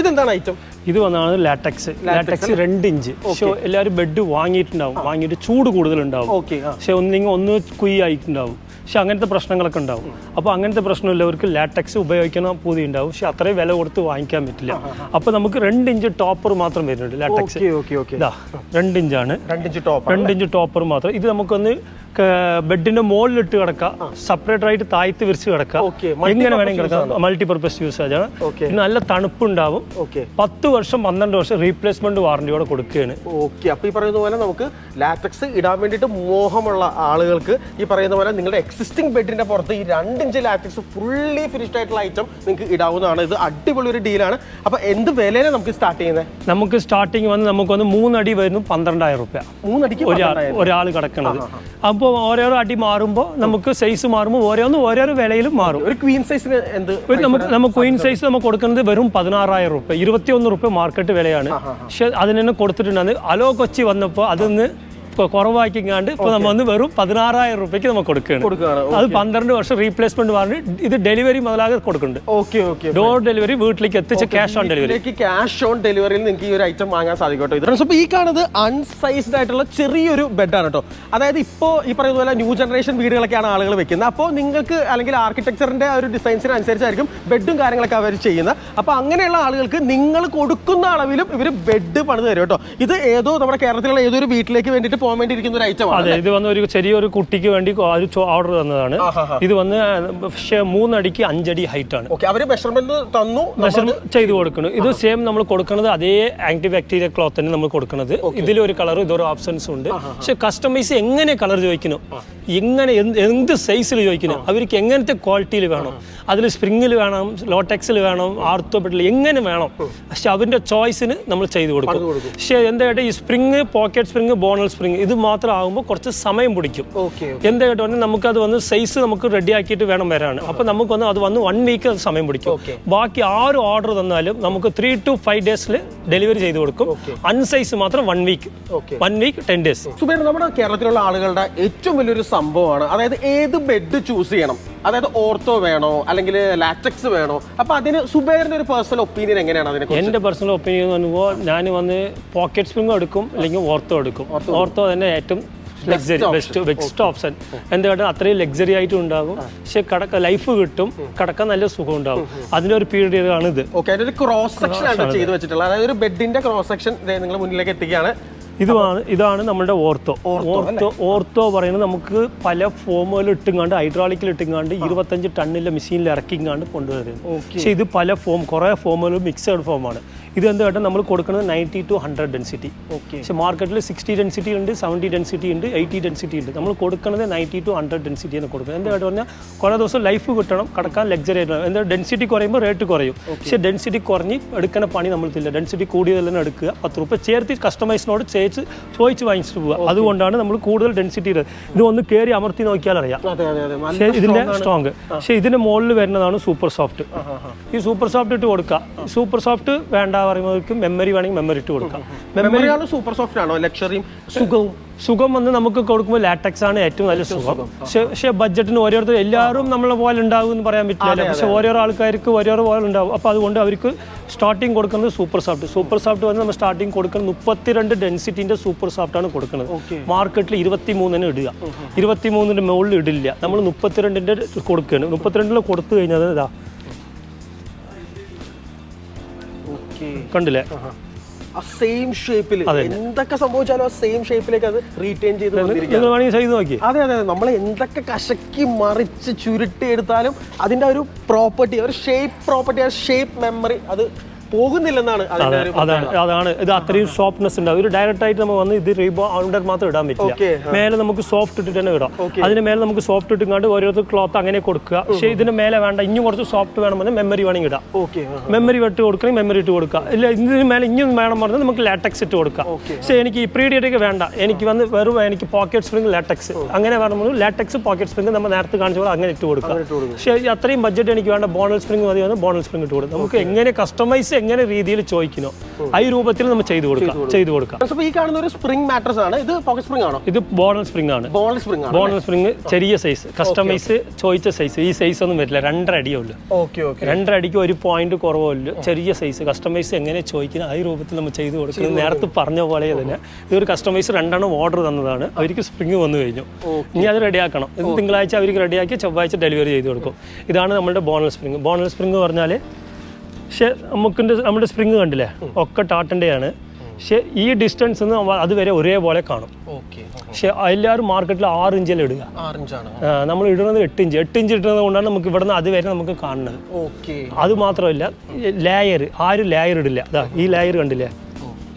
ഇതെന്താണ് ഐറ്റം ഇത് വന്നാണ് ലാറ്റക്സ് ലാറ്റക്സ് രണ്ട് ഇഞ്ച് പക്ഷേ എല്ലാവരും ബെഡ് വാങ്ങിയിട്ടുണ്ടാവും. വാങ്ങിയിട്ട് ചൂട് കൂടുതലുണ്ടാവും. പക്ഷെ ഒന്നിങ്ങ് ഒന്ന് കുയി ആയിട്ടുണ്ടാവും പക്ഷെ അങ്ങനത്തെ പ്രശ്നങ്ങളൊക്കെ ഉണ്ടാവും. അപ്പോൾ അങ്ങനത്തെ പ്രശ്നമില്ലവർക്ക് ലാറ്റക്സ് ഉപയോഗിക്കുന്ന പൂതി ഉണ്ടാവും. പക്ഷെ അത്രയും വില കൊടുത്ത് വാങ്ങിക്കാൻ പറ്റില്ല. അപ്പോൾ നമുക്ക് രണ്ട് ഇഞ്ച് ടോപ്പർ മാത്രം വരുന്നുണ്ട് ലാറ്റക്സ് ഓക്കെ ഓക്കെ ഓക്കെ. ഇതാ രണ്ട് ഇഞ്ചാണ് രണ്ട് ഇഞ്ച് ടോപ്പർ രണ്ട് ഇഞ്ച് ടോപ്പർ മാത്രം. ഇത് നമുക്കൊന്ന് ബെഡിന്റെ മുകളിലിട്ട് കിടക്കാം. സെപ്പറേറ്റ് ആയിട്ട് താഴ്ത്ത് വിരിച്ച് കിടക്കാം. എങ്ങനെ വേണമെങ്കിൽ കിടക്കാം. മൾട്ടിപർപ്പസ് യൂസേജ് ആണ്. പിന്നെ നല്ല തണുപ്പുണ്ടാവും. പത്ത് വർഷം പന്ത്രണ്ട് വർഷം റീപ്ലേസ്മെന്റ് വാറന്റിയോടെ കൊടുക്കുകയാണ്. ഓക്കെ. അപ്പൊ ഈ പറയുന്ന പോലെ നമുക്ക് ലാറ്റക്സ് ഇടാൻ വേണ്ടിയിട്ട് മോഹമുള്ള ആളുകൾക്ക് ഈ പറയുന്ന പോലെ നിങ്ങളുടെ എക്സിസ്റ്റിംഗ് ബെഡിന്റെ പുറത്ത് ഈ രണ്ടിഞ്ച് ലാറ്റക്സ് ഫുള്ളി ഫിനിഷ്ഡ് ആയിട്ടുള്ള ഐറ്റം നിങ്ങൾക്ക് ഇടാവുന്നതാണ്. ഇത് അടിപൊളി ഒരു ഡീലാണ് അപ്പൊ എന്ത് വിലയിലാണ് നമുക്ക് സ്റ്റാർട്ട് ചെയ്യുന്നത് നമുക്ക് സ്റ്റാർട്ടിങ് വന്ന് നമുക്ക് വന്ന് മൂന്നടി വരുന്നു പന്ത്രണ്ടായിരം റുപ്യ. മൂന്നടിക്ക് ഒരാൾ ഒരാൾ കിടക്കണത്. അപ്പോൾ ഓരോരോ അടി മാറുമ്പോൾ നമുക്ക് സൈസ് മാറുമ്പോൾ ഓരോന്ന് ഓരോരോ വിലയിലും മാറും. ഒരു ക്വീൻ സൈസിന് എന്ത് ഒരു നമുക്ക് നമുക്ക് ക്വീൻ സൈസ് നമുക്ക് കൊടുക്കുന്നത് വെറും പതിനാറായിരം റുപ്യ ഇരുപത്തിയൊന്ന് റുപ്യ മാർക്കറ്റ് വിലയാണ്. പക്ഷെ അതിന് തന്നെ കൊടുത്തിട്ടുണ്ടായിരുന്നു. അലോ കൊച്ചി വന്നപ്പോൾ അതൊന്ന് കൊ- കുറവാക്കിങ്ങാണ്ട് ഇപ്പോൾ നമ്മൾ വന്ന് വെറും പതിനാറായിരം റുപ്യക്ക് നമുക്ക് കൊടുക്കുകയാണ് അത് പന്ത്രണ്ട് വർഷം റീപ്ലേസ്മെന്റ് വാറണ്ടി ഇത് ഡെലിവറി മുതലാകെ കൊടുക്കുന്നുണ്ട്. ഓക്കെ ഓക്കെ ഡോർ ഡെലിവറി വീട്ടിലേക്ക് എത്തിച്ച് cash on delivery cash on ഡെലിവറിയിൽ നിങ്ങൾക്ക് ഈ ഒരു ഐറ്റം വാങ്ങാൻ സാധിക്കും കേട്ടോ ഇത് അപ്പോൾ ഈ കാണുന്നത് അൺസൈസ്ഡ് ആയിട്ടുള്ള ചെറിയൊരു ബെഡാണ് കേട്ടോ അതായത് ഇപ്പോൾ ഈ പറയുന്ന പോലെ ന്യൂ ജനറേഷൻ വീടുകളൊക്കെയാണ് ആളുകൾ വെക്കുന്നത്. അപ്പോൾ നിങ്ങൾക്ക് അല്ലെങ്കിൽ ആർക്കിടെക്ചറിന്റെ ഒരു ഡിസൈൻസിന് അനുസരിച്ചായിരിക്കും ബെഡും കാര്യങ്ങളൊക്കെ അവർ ചെയ്യുന്നത്. അപ്പോൾ അങ്ങനെയുള്ള ആളുകൾക്ക് നിങ്ങൾ കൊടുക്കുന്ന അളവിലും ഇവർ ബെഡ് പണിത് തരും കേട്ടോ ഇത് ഏതോ നമ്മുടെ കേരളത്തിലുള്ള ഏതോ ഒരു വീട്ടിലേക്ക് വേണ്ടിയിട്ട് പോകാൻ വേണ്ടി ഇരിക്കുന്ന ഒരു ഐറ്റമാണ് അതെ ഇത് വന്ന് ഒരു ചെറിയൊരു കുട്ടിക്ക് വേണ്ടി ഓർഡർ തന്നതാണ്. ഇത് വന്ന് പക്ഷേ മൂന്നടിക്ക് അഞ്ചടി ഹൈറ്റ് ആണ്. അവർ മെഷർമെന്റ് തന്നു മെഷർമെന്റ് ചെയ്ത് കൊടുക്കുന്നു. ഇത് സെയിം നമ്മൾ കൊടുക്കുന്നത് അതേ ആന്റി ബാക്ടീരിയ ക്ലോത്ത് തന്നെ നമ്മൾ കൊടുക്കുന്നത്. ഇതിലൊരു കളറും ഇതൊരു ഓപ്ഷൻസും ഉണ്ട്. പക്ഷെ കസ്റ്റമൈസ് എങ്ങനെ കളർ ചോദിക്കണം എങ്ങനെ എന്ത് എന്ത് സൈസിൽ ചോദിക്കണം അവർക്ക് എങ്ങനത്തെ ക്വാളിറ്റിയിൽ വേണം? അതിൽ സ്പ്രിങ്ങിൽ വേണം ലോട്ടെക്സിൽ വേണം ആർത്തോപെട്ടിൽ എങ്ങനെ വേണം? പക്ഷെ അവരുടെ ചോയ്സിന് നമ്മൾ ചെയ്ത് കൊടുക്കും. പക്ഷേ എന്തായിട്ട് ഈ spring pocket spring bonnell spring ഇത് മാത്രം ആകുമ്പോൾ കുറച്ച് സമയം പിടിക്കും. ഓക്കെ കേട്ടോ? അത് വന്ന് സൈസ് നമുക്ക് റെഡി ആക്കിയിട്ട് വേണം വരാണ് അപ്പൊ നമുക്ക് വന്ന് അത് വന്ന് വൺ വീക്ക് സമയം പിടിക്കും. ബാക്കി ആറ് ഓർഡർ തന്നാലും നമുക്ക് ത്രീ ടു ഫൈവ് ഡേയ്സിൽ ഡെലിവറി ചെയ്ത് കൊടുക്കും. അൺസൈസ് മാത്രം one week. One week ten days Subair നമ്മുടെ കേരളത്തിലുള്ള ആളുകളുടെ ഏറ്റവും വലിയൊരു സംഭവമാണ്. അതായത് ഏത് ബെഡ് ചൂസ് ചെയ്യണം? അതായത് ഓർത്തോ വേണോ അല്ലെങ്കിൽ ലാറ്റക്സ് വേണോ? അപ്പൊ അതിന് സുബേറിന്റെ ഒരു പേഴ്സണൽ ഒപ്പീനിയൻ എങ്ങനെയാണ് അതിനെ എന്റെ പേഴ്സണൽ ഒപ്പീനിയൻ എന്ന് പറയുമ്പോൾ ഞാൻ വന്ന് പോക്കറ്റ് സ്പ്രിംഗ് എടുക്കും അല്ലെങ്കിൽ ഓർത്തോ എടുക്കും. ഓർത്തോ തന്നെ ഏറ്റവും ലക്സറി ബെസ്റ്റ് ബെസ്റ്റ് ഓപ്ഷൻ എന്തുകൊണ്ടും അത്രയും ലക്സറി ആയിട്ടും ഉണ്ടാകും. പക്ഷെ കടക്ക ലൈഫ് കിട്ടും കടക്ക നല്ല സുഖം ഉണ്ടാകും. അതിന്റെ ഒരു പീരീഡ് ആണ് ഇത്. ക്രോസ് സെക്ഷൻ ആണ് ചെയ്ത് വെച്ചിട്ടുള്ളത്. അതായത് ഒരു ബെഡിന്റെ ക്രോസ് സെക്ഷൻ നിങ്ങൾ മുന്നിലേക്ക് എത്തിക്കുകയാണ്. ഇതുമാണ് ഇതാണ് നമ്മുടെ ഓർത്തോ. ഓർത്തോ ഓർത്തോ പറയുന്നത് നമുക്ക് പല ഫോമുകൾ ഇട്ടുങ്ങാണ്ട് ഹൈഡ്രോളിക്കിൽ ഇട്ടുങ്ങാണ്ട് ഇരുപത്തഞ്ച് ടണ്ണിലെ മെഷീനിൽ ഇറക്കിങ്ങാണ്ട് കൊണ്ടുവരുന്നത്. പക്ഷേ ഇത് പല ഫോം കുറേ ഫോമുകൾ മിക്സഡ് ഫോമാണ് ഇത് എന്ത് കേട്ടോ? നമ്മൾ കൊടുക്കുന്നത് ninety two hundred density okay പക്ഷെ മാർക്കറ്റിൽ സിക്സ്റ്റി ഡെൻസിറ്റി ഉണ്ട് സെവന്റി ഡെൻസിറ്റി ഉണ്ട് എയ്റ്റി ഡെൻസിറ്റി ഉണ്ട്. നമ്മൾ കൊടുക്കുന്നത് നയന്റി ടു ഹൺഡ്രഡ് ഡെൻസിറ്റി എന്ന് കൊടുക്കുന്നത് എന്താ കേട്ടോ പറഞ്ഞാൽ കുറേ ദിവസം ലൈഫ് കിട്ടണം കടക്കാൻ ലക്സറി ആയിട്ട് എന്താ ഡെൻസിറ്റി കുറയുമ്പോൾ റേറ്റ് കുറയും. പക്ഷേ ഡെൻസിറ്റി കുറഞ്ഞ് എടുക്കുന്ന പണി നമ്മൾ തില്ല ഡെൻസിറ്റി കൂടിയത് തന്നെ എടുക്കുക. പത്ത് റുപ്യ ചേർത്ത് കസ്റ്റമൈസിനോട് ചേച്ച് ചോദിച്ച് വാങ്ങിച്ചിട്ട് പോവുക. അതുകൊണ്ടാണ് നമ്മൾ കൂടുതൽ ഡെൻസിറ്റി ഇടുന്നത് ഇത് ഒന്ന് കയറി അമർത്തി നോക്കിയാൽ അറിയാം. പക്ഷേ ഇതിന്റെ സ്ട്രോങ് പക്ഷേ ഇതിന്റെ മുകളിൽ വരുന്നതാണ് സൂപ്പർ സോഫ്റ്റ് ഈ സൂപ്പർ സോഫ്റ്റ് ഇട്ട് കൊടുക്കുക. സൂപ്പർ സോഫ്റ്റ് വേണ്ട പറയുമ്പോഴേക്കും മെമ്മറി വേണമെങ്കിൽ മെമ്മറി ഇട്ട് കൊടുക്കാം. മെമ്മറി ആണ് സൂപ്പർ സോഫ്റ്റ് ആണോ? ലക്ഷറിയും സുഖവും? സുഖം വന്ന് നമുക്ക് കൊടുക്കുമ്പോൾ ലാറ്റക്സ് ആണ് ഏറ്റവും നല്ല സുഖം. പക്ഷേ പക്ഷേ ബഡ്ജറ്റിന് ഓരോരുത്തർ എല്ലാവരും നമ്മളെ പോലെ ഉണ്ടാവും എന്ന് പറയാൻ പറ്റില്ല പക്ഷേ ഓരോരോ ആൾക്കാർക്ക് ഓരോരോ പോലെ ഉണ്ടാവും. അപ്പോൾ അതുകൊണ്ട് അവർക്ക് സ്റ്റാർട്ടിങ് കൊടുക്കുന്നത് സൂപ്പർ സോഫ്റ്റ് സൂപ്പർ സോഫ്റ്റ് വന്ന് നമ്മൾ സ്റ്റാർട്ടിങ് കൊടുക്കുന്നത് മുപ്പത്തിരണ്ട് ഡെൻസിറ്റിന്റെ സൂപ്പർ സോഫ്റ്റ് ആണ് കൊടുക്കുന്നത്. മാർക്കറ്റിൽ ഇരുപത്തി മൂന്നിന് ഇടുക. ഇരുപത്തി മൂന്നിന്റെ മുകളിൽ ഇടില്ല. നമ്മൾ മുപ്പത്തിരണ്ടിന്റെ കൊടുക്കുകയാണ്. മുപ്പത്തിരണ്ടിൽ കൊടുത്തു കഴിഞ്ഞാൽ ഇതാ കണ്ടില്ലേ? ആ സെയിം ഷേപ്പിൽ എന്തൊക്കെ സംഭവിച്ചാലും ആ സെയിം ഷേപ്പിലേക്ക് അത് റീറ്റെയിൻ ചെയ്ത് നോക്കി. അതെ അതെ നമ്മൾ എന്തൊക്കെ കശക്കി മറിച്ച് ചുരുട്ടി എടുത്താലും അതിന്റെ ഒരു പ്രോപ്പർട്ടി ഒരു ഷേപ്പ് പ്രോപ്പർട്ടി ആ ഷേപ്പ് മെമ്മറി അത് പോകുന്നില്ലെന്നാണ് അതാണ് അതാണ്. ഇത് അത്രയും സോഫ്റ്റ്നെസ് ഉണ്ടാവും. ഒരു ഡയറക്റ്റ് ആയിട്ട് നമ്മൾ വന്ന് ഇത് റീബോ ഔണ്ടർ മാത്രം ഇടാൻ പറ്റില്ല. മേലെ നമുക്ക് സോഫ്റ്റ് ഇട്ടിട്ട് തന്നെ ഇടാം. അതിന് മേലെ നമുക്ക് സോഫ്റ്റ് ഇട്ടുകൊണ്ട് ഓരോരുത്തർ ക്ലോത്ത് അങ്ങനെ കൊടുക്കുക. പക്ഷേ ഇതിന് മേലെ വേണ്ട ഇനി കുറച്ച് സോഫ്റ്റ് വേണമെന്ന് മെമ്മറി വേണമെങ്കിൽ ഇടാം. ഓക്കെ മെമ്മറി വെട്ട് കൊടുക്കണമെങ്കിൽ മെമ്മറി ഇട്ട് കൊടുക്കുക. ഇല്ല ഇതിന് മേലെ ഇനിയും വേണം പറഞ്ഞാൽ നമുക്ക് ലാറ്റക്സ് ഇട്ട് കൊടുക്കാം പക്ഷേ എനിക്ക് ഈ പ്രീഡിയൊക്കെ വേണ്ട. എനിക്ക് വന്ന് വെറും എനിക്ക് പോക്കറ്റ് സ്പ്രിംഗ് ലാറ്റക്സ് അങ്ങനെ പറഞ്ഞു ലാറ്റക്സ് പോക്കറ്റ് സ്പ്രിംഗ് നമ്മൾ നേരത്തെ കാണിച്ച പോലെ അങ്ങനെ ഇട്ട് കൊടുക്കുക. പക്ഷേ അത്രയും ബഡ്ജറ്റ് എനിക്ക് വേണ്ട ബോണൽ സ്പ്രിംഗ് മതി വന്ന് ബോണൽ സ്പ്രിംഗ് ഇട്ട് കൊടുക്കാം നമുക്ക് എങ്ങനെ കസ്റ്റമൈസ് എങ്ങനെ രീതിയിൽ ചോദിക്കണോ ആ രൂപത്തിൽ നമ്മൾ ചെയ്തു കൊടുക്കാം ചെയ്തു കൊടുക്കാം. അപ്പൊ ഈ കാണുന്ന ഒരു സ്പ്രിംഗ് മാട്രസ് ആണ്. ഇത് പോക്കറ്റ് സ്പ്രിംഗ് ആണോ? ഇത് ബോണൽ സ്പ്രിംഗ് ആണ്. ബോണൽ സ്പ്രിംഗ് ആണ് ബോണൽ സ്പ്രിംഗ് ചെറിയ സൈസ് കസ്റ്റമൈസ് ചോദിച്ച സൈസ് ഈ സൈസ് ഒന്നും വരില്ല. രണ്ടര അടിയേ ഉള്ളൂ. ഓക്കെ ഓക്കെ രണ്ടര അടിക്ക് ഒരു പോയിന്റ് കുറവോ ഇല്ല ചെറിയ സൈസ് കസ്റ്റമൈസ് എങ്ങനെ ചോദിക്കുന്നത്? ആ രൂപത്തിൽ നമ്മൾ ചെയ്തു കൊടുക്കുന്നത്. നേരത്തെ പറഞ്ഞ പോലെ തന്നെ ഇതൊരു കസ്റ്റമൈസ് രണ്ടെണ്ണം ഓർഡർ തന്നതാണ്. അവർക്ക് സ്പ്രിംഗ് വന്നു കഴിഞ്ഞു. ഇനി അത് റെഡിയാക്കണം ഇത് തിങ്കളാഴ്ച അവർക്ക് റെഡിയാക്കി ചൊവ്വാഴ്ച ഡെലിവറി ചെയ്ത് കൊടുക്കും. ഇതാണ് നമ്മുടെ ബോണൽ സ്പ്രിംഗ് ബോണൽ സ്പ്രിംഗ് പറഞ്ഞാൽ പക്ഷേ നമുക്ക് നമ്മുടെ സ്പ്രിങ് കണ്ടില്ലേ? ഒക്കെ ടാട്ടന്റെയാണ് പക്ഷെ ഈ ഡിസ്റ്റൻസ് അതുവരെ ഒരേപോലെ കാണും. പക്ഷെ എല്ലാവരും മാർക്കറ്റിൽ ആറ് ഇഞ്ചല്ലേ ഇടുക. നമ്മൾ ഇടുന്നത് എട്ട് ഇഞ്ച്. എട്ട് ഇഞ്ച് ഇടുന്നത് കൊണ്ടാണ് നമുക്ക് ഇവിടുന്ന് അതുവരെ നമുക്ക് കാണുന്നത്. ഓക്കെ. അത് മാത്രമല്ല ലെയർ ആരും ലെയർ ഇടില്ല. അതാ ഈ ലെയർ കണ്ടില്ലേ?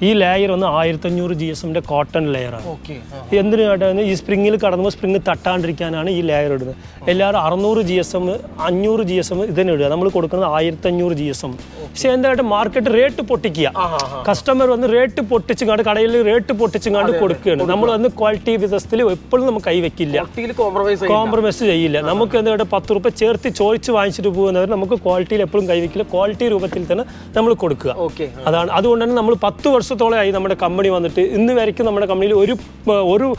ഈ ലെയർ ഒന്ന് ആയിരത്തഞ്ഞൂറ് ജി എസ് എമ്മിന്റെ കോട്ടൺ ലെയറാണ് ഓക്കെ എന്തിനു കേട്ടാൽ ഈ സ്പ്രിങ്ങിൽ കടന്നുമ്പോൾ സ്പ്രിങ് തട്ടാണ്ടിരിക്കാനാണ് ഈ ലെയർ ഇടുന്നത്. എല്ലാവരും അറുന്നൂറ് ജി എസ് എം അഞ്ഞൂറ് ജി എസ് എം ഇതിന് ഇടുക. നമ്മൾ കൊടുക്കുന്നത് ആയിരത്തഞ്ഞൂറ് ജി എസ് എം പക്ഷേ എന്തായിട്ട് മാർക്കറ്റ് റേറ്റ് പൊട്ടിക്കുക. കസ്റ്റമർ വന്ന് റേറ്റ് പൊട്ടിച്ചുങ്ങാണ്ട് കടയിൽ റേറ്റ് പൊട്ടിച്ചുങ്ങാണ്ട് കൊടുക്കുകയാണ്. നമ്മൾ വന്ന് ക്വാളിറ്റി വിധത്തിൽ എപ്പോഴും നമുക്ക് കൈവയ്ക്കില്ല ഒട്ടിയിൽ കോംപ്രമൈസ് ചെയ്യില്ല. നമുക്ക് എന്തായിട്ട് പത്ത് റുപ്യ ചേർത്ത് ചോദിച്ച് വാങ്ങിച്ചിട്ട് പോകുന്നവർ നമുക്ക് ക്വാളിറ്റിയിൽ എപ്പോഴും കൈവയ്ക്കില്ല ക്വാളിറ്റി രൂപത്തിൽ തന്നെ നമ്മൾ കൊടുക്കുക. ഓക്കെ അതാണ്. അതുകൊണ്ട് തന്നെ നമ്മൾ പത്ത് വർഷത്തോളമായി നമ്മുടെ കമ്പനി വന്നിട്ട് ഇന്ന് വരയ്ക്കും നമ്മുടെ കമ്പനിയിൽ ഒരു ഒരു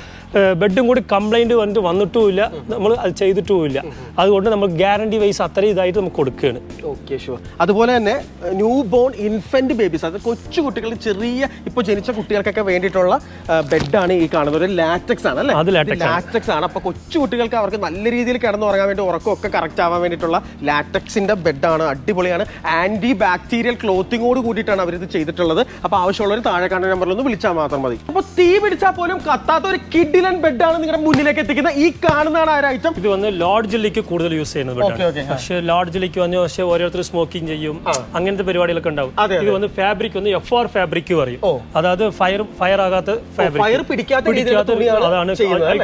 ബെഡും കൂടി കംപ്ലൈന്റ് വന്നിട്ട് വന്നിട്ടുമില്ല. നമ്മൾ അത് ചെയ്തിട്ടുമില്ല. അതുകൊണ്ട് നമ്മൾ ഗ്യാരണ്ടി വൈസ് അത്രയും ഇതായിട്ട് നമുക്ക് കൊടുക്കുകയാണ്. ഓക്കെ ഷുവർ അതുപോലെ തന്നെ ന്യൂ ബോൺ ഇൻഫന്റ് ബേബീസ് അത് കൊച്ചു കുട്ടികൾ ചെറിയ ഇപ്പോൾ ജനിച്ച കുട്ടികൾക്കൊക്കെ വേണ്ടിയിട്ടുള്ള ബെഡാണ് ഈ കാണുന്നത്. ഒരു ലാറ്റക്സ് ആണ് അല്ലേ? അത് ലാറ്റക്സ് ആണ്. അപ്പോൾ കൊച്ചു കുട്ടികൾക്ക് അവർക്ക് നല്ല രീതിയിൽ കിടന്നുറങ്ങാൻ വേണ്ടി ഉറക്കമൊക്കെ കറക്റ്റ് ആവാൻ വേണ്ടിയിട്ടുള്ള ലാറ്റക്സിന്റെ ബെഡാണ്. അടിപൊളിയാണ്. ആന്റി ബാക്ടീരിയൽ ക്ലോത്തിങ്ങോട് കൂടിയിട്ടാണ് അവരിത് ഇത് ചെയ്തിട്ടുള്ളത്. അപ്പോൾ ആവശ്യമുള്ളവർ താഴെ കാണുന്ന നമ്പറിൽ ഒന്ന് വിളിച്ചാൽ മാത്രം മതി. അപ്പോൾ തീ പിടിച്ചാൽ പോലും കത്താത്ത ഒരു കിഡിലൻ ബെഡാണ് നിങ്ങളുടെ മുന്നിലേക്ക് എത്തിക്കുന്നത്. ഈ കാണുന്നതാണ് ആ ഐറ്റം ഇത് വന്ന് ലോഡ്ജിലേക്ക് കൂടുതൽ യൂസ് ചെയ്യുന്നത് ബെഡാണ് പക്ഷേ ലോഡ്ജിലേക്ക് വന്ന് പക്ഷേ ഓരോരുത്തർ സ്മോക്കിംഗ് ചെയ്യും അങ്ങനത്തെ പരിപാടികളൊക്കെ ഉണ്ടാവും. ഇത് വന്ന് ഫാബ്രിക് വന്ന് എഫ് ആർ ഫാബ്രിക് പറയും. അതായത് ഫയർ ഫയർ ആകാത്ത ഫാബ്രിക് പിടിക്കാത്ത അതാണ്?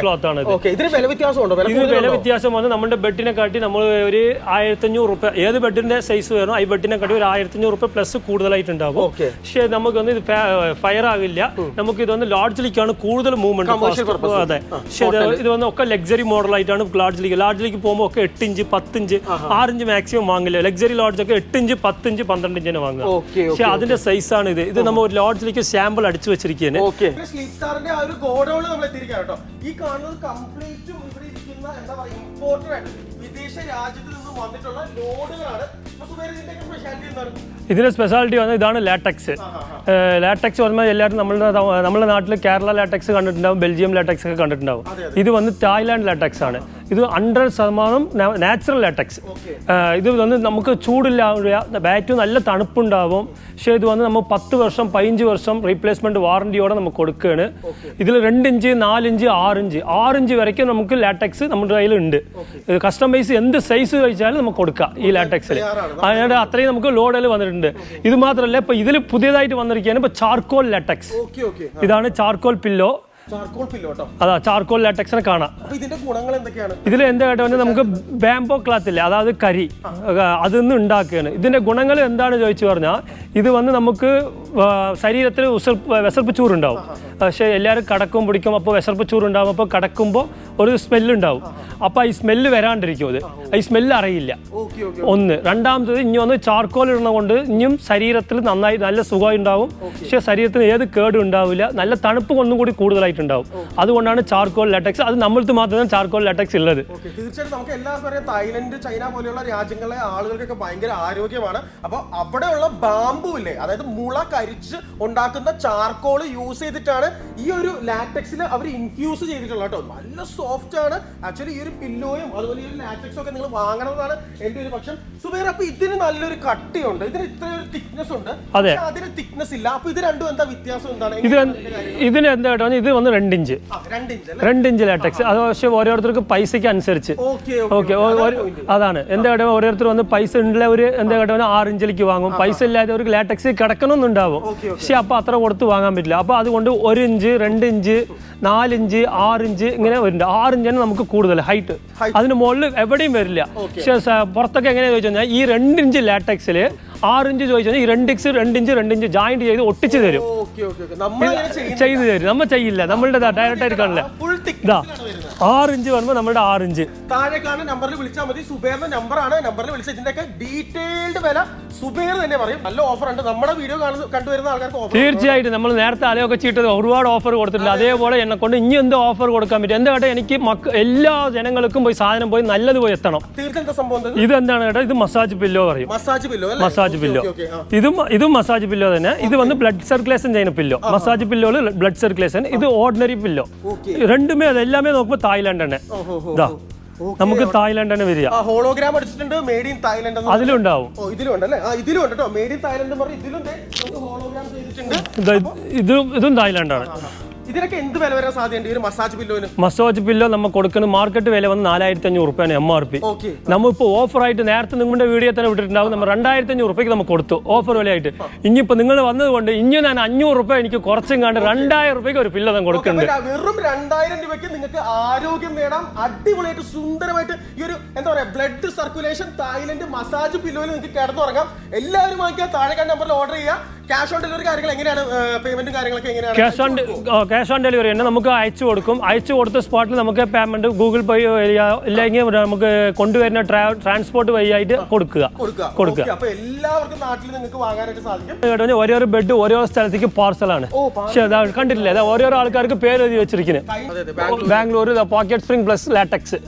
ക്ലോത്ത് ആണ് ഇതിന് വില വ്യത്യാസം വന്ന് നമ്മുടെ ബെഡിനെ കാട്ടി നമ്മൾ ഒരു ആയിരത്തഞ്ഞൂറ് റുപ്യ ഏത് ബെഡിന്റെ സൈസ് വരണോ ഈ ബെഡിനെ കാട്ടി ഒരു ആയിരത്തഞ്ഞൂറ് റുപ്യ പ്ലസ് കൂടുതലായിട്ടുണ്ടാവും. ഓക്കെ പക്ഷേ നമുക്കൊന്ന് ഇത് ഫയർ ആകില്ല. നമുക്ക് ഇത് ഇതൊന്ന് ലോഡ്ജിലേക്കാണ് കൂടുതൽ മൂവ്മെന്റ് purpose. അതെ. പക്ഷേ ഇത് വന്ന് ഒക്കെ ലക്സറി മോഡലായിട്ടാണ് ലോഡ്ജിലേക്ക് ലോഡ്ജിലേക്ക് പോകുമ്പോൾ ഒക്കെ എട്ട് ഇഞ്ച് പത്തിഞ്ച് ആറിഞ്ച് മാക്സിമം വാങ്ങില്ല ലക്സറി ലോഡ്ജ് ഒക്കെ എട്ട് ഇഞ്ച് പത്തിഞ്ച് പന്ത്രണ്ട് ഇഞ്ചിന് വാങ്ങുക. പക്ഷെ അതിന്റെ ആണ് ഇത്. ഇത് നമ്മൾ ഒരു ലോഡ്ജിലേക്ക് സാമ്പിൾ അടിച്ചു വെച്ചിരിക്കുകയാണ്. ഈ കാണുന്നത് കംപ്ലീറ്റ് ഇവിടെ ഇരിക്കുന്ന എന്താ പറയുക ഇമ്പോർട്ടഡ് ആയിട്ട് വിദേശ രാജ്യത്ത് നിന്ന് വന്നിട്ടുള്ള ലോഡുകളാണ്. സ്പെഷ്യാലിറ്റി വന്നത് ഇതാണ് ലാറ്റക്സ് ലാറ്റക്സ് പറയുമ്പോൾ എല്ലാവരും നമ്മളുടെ നമ്മുടെ നാട്ടിൽ കേരള ലാറ്റക്സ് കണ്ടിട്ടുണ്ടാവും ബെൽജിയം ലാറ്റക്സ് ഒക്കെ കണ്ടിട്ടുണ്ടാവും. ഇത് വന്ന് തായ്ലാൻഡ് ലാറ്റക്സ് ആണ്. ഇത് ഹൺഡ്രഡ് ശതമാനം നാച്ചുറൽ ലാറ്റക്സ് ഇത് വന്ന് നമുക്ക് ചൂടില്ല ബാറ്റ് നല്ല തണുപ്പുണ്ടാവും. പക്ഷേ ഇത് വന്ന് നമ്മൾ പത്ത് വർഷം പതിനഞ്ച് വർഷം റീപ്ലേസ്മെന്റ് വാറണ്ടിയോടെ നമുക്ക് കൊടുക്കുകയാണ്. ഇതിൽ രണ്ട് ഇഞ്ച് നാലിഞ്ച് ആറിഞ്ച് ആറിഞ്ച് വരയ്ക്കും നമുക്ക് ലാറ്റക്സ് നമ്മുടെ കയ്യിലുണ്ട്. കസ്റ്റമൈസ് എന്ത് സൈസ് കഴിച്ചാലും നമുക്ക് കൊടുക്കാം ഈ ലാറ്റക്സിൽ അതിനായിട്ട് അത്രയും നമുക്ക് ലോഡൽ വന്നിട്ടുണ്ട്. ഇത് മാത്രമല്ല ഇപ്പൊ ഇതിൽ പുതിയതായിട്ട് വന്നിരിക്കുകയാണ് ഇപ്പൊ ചാർക്കോൾ ലാറ്റക്സ് ഇതാണ് ചാർക്കോൾ പില്ലോ അതാ ചാർക്കോൾ ലാറ്റക്സിനെ കാണാം. ഇതിൽ എന്താ കേട്ടോ നമുക്ക് ബാംബോ ക്ലാത്ത് ഇല്ലേ? അതായത് കരി. അതിൽ നിന്ന് ഉണ്ടാക്കുകയാണ്. ഇതിന്റെ ഗുണങ്ങൾ എന്താണ് ചോദിച്ചു പറഞ്ഞാൽ ഇത് വന്ന് നമുക്ക് ശരീരത്തിൽ ഉസർപ്പ് വിസർപ്പ് ചൂറുണ്ടാവും പക്ഷേ എല്ലാവരും കടക്കും പിടിക്കും അപ്പോൾ വിശർപ്പ് ചൂറുണ്ടാകും അപ്പോൾ കടക്കുമ്പോൾ ഒരു സ്മെല്ലുണ്ടാവും. അപ്പോൾ ഈ സ്മെല്ല് വരാണ്ടിരിക്കും അത്. ഈ സ്മെല്ല് അറിയില്ല. ഒന്ന്. രണ്ടാമത്തത് ഇനി ഒന്ന് ചാർക്കോൾ ഇടുന്ന കൊണ്ട് ഇനിയും ശരീരത്തിൽ നന്നായി നല്ല സുഖം ഉണ്ടാവും പക്ഷേ ശരീരത്തിന് ഏത് കേടും ഉണ്ടാവില്ല. നല്ല തണുപ്പ് കൊണ്ടും കൂടി കൂടുതലായിട്ടുണ്ടാവും. അതുകൊണ്ടാണ് ചാർക്കോൾ ലാറ്റക്സ് അത് നമ്മൾക്ക് മാത്രമേ ചാർക്കോൾ ലാറ്റക്സ് ഉള്ളത്. തീർച്ചയായിട്ടും നമുക്ക് എല്ലാവർക്കും അറിയാം തായ്ലൻഡ് ചൈന പോലെയുള്ള രാജ്യങ്ങളിലെ ആളുകൾക്കൊക്കെ ഭയങ്കര ആരോഗ്യമാണ്. അപ്പോൾ അവിടെയുള്ള ബാമ്പു ഇല്ലേ അതായത് മുള കരിച്ച് ഉണ്ടാക്കുന്ന ചാർക്കോൾ യൂസ് ചെയ്തിട്ടാണ് ഈ ഒരു ലാറ്റക്സിൽ അവർ ഇൻഫ്യൂസ് ചെയ്തിട്ടുള്ള കേട്ടോ. നല്ല സോഫ്റ്റ് ആണ്. ആക്ച്വലി ഈ ഒരു പില്ലോയും അതുപോലെ ഈ ഒരു ലാറ്റക്സും ഒക്കെ നിങ്ങൾ വാങ്ങണമെന്നാണ് എന്റെ ഒരു പക്ഷം. സുബേർ അപ്പൊ ഇതിന് നല്ലൊരു കട്ടിയുണ്ട്. ഇതിന് ഇത്ര ഒരു തിക്നെസ് ഉണ്ട്. അതെ. അതിന് തിക്നെസ് ഇല്ല. അപ്പൊ ഇത് രണ്ടും എന്താ വ്യത്യാസം എന്താണ്? ഇത് ഇതിന് എന്താ കേട്ടോ? ഇത് വന്ന് രണ്ടിഞ്ച്. രണ്ടിഞ്ച് രണ്ട് ഇഞ്ച് അല്ലേ? രണ്ട് ഇഞ്ച് ലാറ്റക്സ് അത് പക്ഷേ ഓരോരുത്തർക്ക് പൈസയ്ക്ക് അനുസരിച്ച്. ഓക്കെ അതാണ് എന്താ കേട്ടോ? ഓരോരുത്തർ വന്ന് പൈസ ഉള്ള ഒരു എന്താ കേട്ടോ? ആറ് ഇഞ്ചിലേക്ക് വാങ്ങും. പൈസ ഇല്ലാതെ ഒരു ലാറ്റക്സ് കിടക്കണമെന്നുണ്ടാവും. പക്ഷെ അപ്പൊ അത്ര കൊടുത്ത് വാങ്ങാൻ പറ്റില്ല. അപ്പൊ അതുകൊണ്ട് ഒരു ഇഞ്ച് രണ്ട് ഇഞ്ച് നാലിഞ്ച് ഇഞ്ച് ഇങ്ങനെ വരുന്നുണ്ട്. ആറിഞ്ചാണ് നമുക്ക് കൂടുതൽ ഹൈറ്റ്. അതിന് മുകളിൽ എവിടെയും വരില്ല. പക്ഷേ പുറത്തൊക്കെ എങ്ങനെയാണെന്ന് ചോദിച്ചു കഴിഞ്ഞാൽ ഈ രണ്ട് ഇഞ്ച് ലാറ്റക്സിൽ ആറിഞ്ച് ഇഞ്ച് കഴിഞ്ഞാൽ ഈ രണ്ട് ഇക്സ് രണ്ട് ഇഞ്ച് രണ്ട് ഇഞ്ച് ജോയിന്റ് ചെയ്ത് ഒട്ടിച്ച് തരും. ചെയ്തു തരും. നമ്മൾ ചെയ്യില്ല. നമ്മളുടെ ഡയറക്റ്റ് ആയിട്ട് കാണില്ല ഇതാ ആറ് ഇഞ്ച് വരുമ്പോൾ നമ്മുടെ ആറ് ഇഞ്ച് താഴെ കാണുന്ന നമ്പറിൽ വിളിച്ചാൽ മതി. സുബേറിന്റെ നമ്പറാണ് നമ്പറിൽ വിളിച്ച ഇതിന്റെയൊക്കെ ഡീറ്റെയിൽഡ് വില സുബേർ തന്നെ പറയും. നല്ല ഓഫർ ഉണ്ട്. നമ്മുടെ വീഡിയോ കാണുന്ന കണ്ടുവരുന്ന ആൾക്കാർക്ക് ഓഫർ തീർച്ചയായിട്ടും നമ്മൾ നേരത്തെ അലയൊക്കെ ചീട്ടത് ഒരുപാട് ഓഫർ കൊടുത്തിട്ടുണ്ട്. അതേപോലെ എന്നെ കൊണ്ട് ഇനി എന്ത് ഓഫർ കൊടുക്കാൻ പറ്റും? എന്താ കേട്ടോ എനിക്ക് മക്ക എല്ലാ ജനങ്ങൾക്കും പോയി സാധനം പോയി നല്ലത് പോയി എത്തണം. തീർച്ചയായിട്ടും സംഭവം ഇത്? എന്താണ് കേട്ടോ ഇത് മസാജ് പില്ലോ പറയും. മസാജ് പില്ലോ അല്ലേ? മസാജ് പില്ലോ ഇതും ഇതും മസാജ് പില്ലോ തന്നെ. ഇത് വന്ന് ബ്ലഡ് സർക്കുലേഷൻ ചെയ്യുന്ന pillow massage pillow blood circulation ഇത് ഓർഡിനറി പില്ലോ രണ്ടുമേ അത് എല്ലാമേ നോക്കുമ്പോൾ തായ്ലാന്റ് തന്നെ ഇതാ നമുക്ക് തായ്ലാന്റ് തന്നെ വരിക. ഹോളോഗ്രാം അടിച്ചിട്ടുണ്ട്. മേഡ് ഇൻ തായ്ലൻഡ് അതിലും അതിലുണ്ടാവും ഇതിലും ഇതിലും ഉണ്ട് ഇതിനൊക്കെ എന്ത് വില വരാൻ സാധ്യത ഒരു മസാജ് പില്ലോന് മസാജ് പില്ലോ നമ്മൾ കൊടുക്കുന്ന മാർക്കറ്റ് വില വന്ന് നാലായിരത്തി അഞ്ഞൂറ് റുപ്യാണ് എം ആർ പി ഓക്കെ നമ്മളിപ്പോൾ ഓഫറായിട്ട് നേരത്തെ നിങ്ങളുടെ വീഡിയോ തന്നെ വിട്ടിട്ടുണ്ടാവും. നമ്മൾ രണ്ടായിരത്തി അഞ്ഞൂറ് റുപ്യക്ക് നമ്മൾ കൊടുത്തു. ഓഫർ വിലയായിട്ട്. ഇനിയിപ്പോൾ നിങ്ങൾ വന്നതുകൊണ്ട് ഇനി ഞാൻ അഞ്ഞൂറ് റുപ്യ എനിക്ക് കുറച്ചും കണ്ട് രണ്ടായിരം റുപ്യക്ക് ഒരു പില്ലോ ഞാൻ കൊടുക്കുന്നുണ്ട്. വെറും രണ്ടായിരം രൂപയ്ക്ക് നിങ്ങൾക്ക് ആരോഗ്യം നേടാം. അടിപൊളിയായിട്ട് സുന്ദരമായിട്ട് ഈ ഒരു എന്താ പറയാ ബ്ലഡ് സർക്കുലേഷൻ തായ്ലൻഡ് മസാജ് പില്ലോയിൽ നിങ്ങൾക്ക് കിടന്നുറങ്ങാം. എല്ലാവരും വാങ്ങിക്കുക. താഴെ കണ്ട നമ്പറിൽ ഓർഡർ ചെയ്യുക. ക്യാഷ് ഓൺ ഡെലിവറി കാര്യങ്ങൾ എങ്ങനെയാണ്? പേയ്മെന്റും കാര്യങ്ങളൊക്കെ എങ്ങനെയാണ്? Cash on cash on delivery തന്നെ നമുക്ക് അയച്ചു കൊടുക്കും. അയച്ചു കൊടുത്ത സ്പോട്ടിൽ നമുക്ക് പേയ്മെന്റ് ഗൂഗിൾ പേ വഴിയോ ഇല്ലെങ്കിൽ നമുക്ക് കൊണ്ടുവരുന്ന ട്രാൻസ്പോർട്ട് വഴിയായിട്ട് ആയിട്ട് കൊടുക്കുക. കൊടുക്കുക. എല്ലാവർക്കും നാട്ടിൽ നിങ്ങൾക്ക് വാങ്ങാനായിട്ട് സാധിക്കും. ഓരോ ഓരോരോ ബെഡ് ഓരോ സ്ഥലത്തേക്ക് പാർസലാണ് കണ്ടിട്ടില്ലേ? അതാ ഓരോരോ ആൾക്കാർക്ക് പേര് എഴുതി വെച്ചിരിക്കുന്നത് Bangalore pocket spring plus latex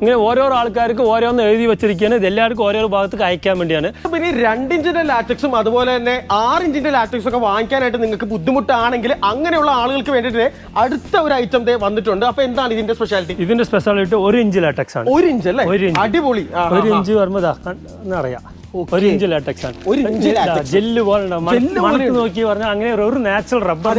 ഇങ്ങനെ ഓരോ ആൾക്കാർക്ക് ഓരോന്ന് എഴുതി വെച്ചിരിക്കുകയാണ്. ഇത് എല്ലാവർക്കും ഓരോ ഭാഗത്തേക്ക് അയക്കാൻ വേണ്ടിയാണ്. പിന്നെ ഇനി രണ്ട് ഇഞ്ചിന്റെ ലാറ്റക്സും അതുപോലെ തന്നെ ആറ് ഇഞ്ചിന്റെ ലാറ്റക്സും ഒക്കെ വാങ്ങിക്കാനായിട്ട് നിങ്ങൾക്ക് ബുദ്ധിമുട്ടാണെങ്കിൽ അങ്ങനെയുള്ള ആളുകൾക്ക് വേണ്ടിയിട്ട് അടുത്ത ഒരു ഐറ്റം ദേ വന്നിട്ടുണ്ട്. അപ്പൊ എന്താണ് ഇതിന്റെ സ്പെഷ്യാലിറ്റി ഇതിന്റെ സ്പെഷ്യാലിറ്റി ഒരു ഇഞ്ച് ലാറ്റക്സ് ആണ്. ഒരു ഇഞ്ച് അല്ലേ? ഒരു ഇഞ്ച്. അടിപൊളി. ഒരു ഇഞ്ച് വരുമ്പോൾ അറിയാം. ഒരു ഇഞ്ച് ലാറ്റക്സ് ആണ്. ജെല്ല് പോലെ മണത്ത് നോക്കി പറഞ്ഞാൽ അങ്ങനെ ഒരു നാച്ചുറൽ റബ്ബർ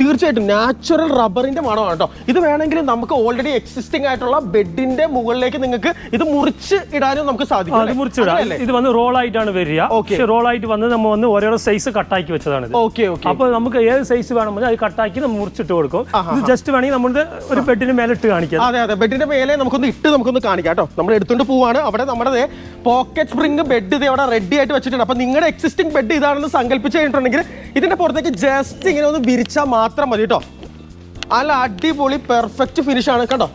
തീർച്ചയായിട്ടും നാച്ചുറൽ റബ്ബറിന്റെ മണമാണ് കേട്ടോ ഇത് വേണമെങ്കിൽ നമുക്ക് ഓൾറെഡി എക്സിസ്റ്റിംഗ് ആയിട്ടുള്ള ബെഡിന്റെ മുകളിലേക്ക് നിങ്ങൾക്ക് ഇത് മുറിച്ച് ഇടാനും നമുക്ക് സാധിക്കും അത്? മുറിച്ചിടാം ഇത് വന്ന് റോൾ ആയിട്ടാണ് വരിക. ഓക്കെ പക്ഷെ റോൾ ആയിട്ട് വന്ന് നമ്മൾ വന്ന് ഓരോരോ സൈസ് കട്ടാക്കി വെച്ചതാണ് ഓക്കെ അപ്പൊ നമുക്ക് ഏത് സൈസ് വേണമെങ്കിൽ അത് കട്ടാക്കി നമ്മൾ മുറിച്ചിട്ട് കൊടുക്കും. ഇത് ജസ്റ്റ് വേണമെങ്കിൽ നമ്മുടെ ഒരു ബെഡിന് മേലെ ഇട്ട് കാണിക്കാം. അതെ അതെ. ബെഡിന്റെ മേലെ നമുക്കൊന്ന് ഇട്ട് നമുക്കൊന്ന് കാണിക്കാം കേട്ടോ നമ്മൾ എടുത്തുകൊണ്ട് പോവാണ്. അവിടെ നമ്മുടെ പോക്കറ്റ് സ്പ്രിംഗ് ബെഡ് ഇത് അവിടെ റെഡി ആയിട്ട് വെച്ചിട്ടുണ്ട്. അപ്പൊ നിങ്ങളുടെ എക്സിസ്റ്റിംഗ് ബെഡ് ഇതാണെന്ന് സങ്കല്പിച്ച് കഴിഞ്ഞിട്ടുണ്ടെങ്കിൽ ഇതിന്റെ പുറത്തേക്ക് ജസ്റ്റ് ഇങ്ങനെ ഒന്ന് വിരിച്ചാൽ മാത്രം മതി കേട്ടോ. അല്ല അടിപൊളി പെർഫെക്റ്റ് ഫിനിഷ് ആണ് കേട്ടോ